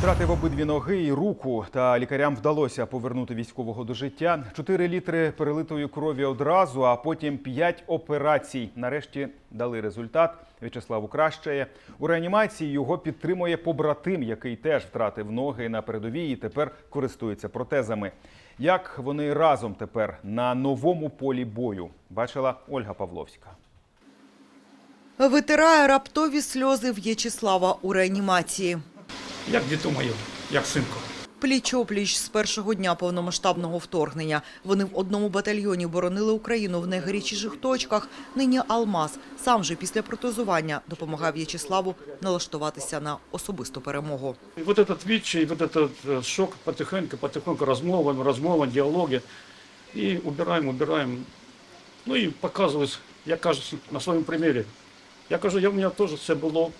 Втратив обидві ноги і руку, та лікарям вдалося повернути військового до життя. Чотири літри перелитої крові одразу, а потім п'ять операцій. Нарешті дали результат. В'ячеславу кращає. У реанімації його підтримує побратим, який теж втратив ноги на передовій і тепер користується протезами. Як вони разом тепер на новому полі бою, бачила Ольга Павловська. Витирає раптові сльози В'ячеслава у реанімації. Як діту моє, як синку. Пліч-опліч з першого дня повномасштабного вторгнення. Вони в одному батальйоні боронили Україну в найгарячіших точках. Нині Алмаз сам же після протезування допомагав В'ячеславу налаштуватися на особисту перемогу. І вот этот відчай, вот этот е, шок потихеньку, потихеньку розмовами, розмовами, діалоги. І убираємо, убираємо. Ну і показую, я кажу на своєму примірі. Я кажу, я, у мене теж це було.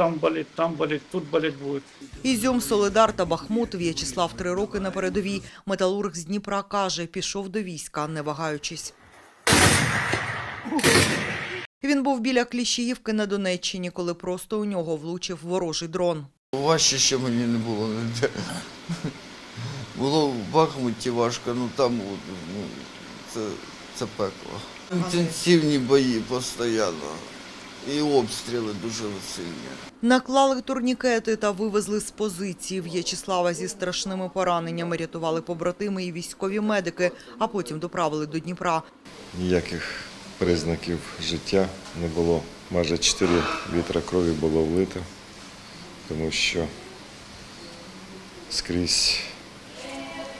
Там болить, там болить, тут болить буде. Ізюм, Солидар та Бахмут В'ячеслав три роки на передовій. Металург з Дніпра каже, пішов до війська, не вагаючись. Він був біля Кліщіївки на Донеччині, коли просто у нього влучив ворожий дрон. Важче ще мені не було ніде. Було в Бахмуті важко, ну там ну, це, це пекло. Інтенсивні бої постійно. І обстріли дуже сильні. Наклали турнікети та вивезли з позиції. В'ячеслава зі страшними пораненнями рятували побратими і військові медики, а потім доправили до Дніпра. ніяких признаків життя не було. Майже 4 літра крові було влито, тому що скрізь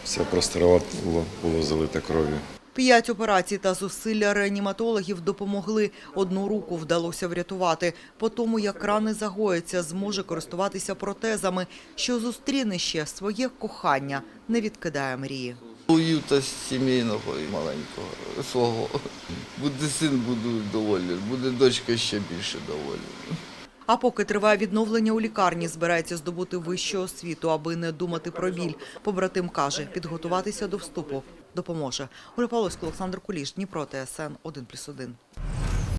вся просторова було, було залита кров'ю. П'ять операцій та зусилля реаніматологів допомогли. Одну руку вдалося врятувати. По тому, як рани загояться, зможе користуватися протезами, що зустріне ще своє кохання, не відкидає мрії. Уюта сімейного і маленького свого. Буде син, буду доволі, буде дочка ще більше доволі. А поки триває відновлення у лікарні, збирається здобути вищу освіту, аби не думати про біль. Побратим каже, підготуватися до вступу допоможе. Оля Павловська, Олександр Куліш, Дніпро, ТСН 1+,1.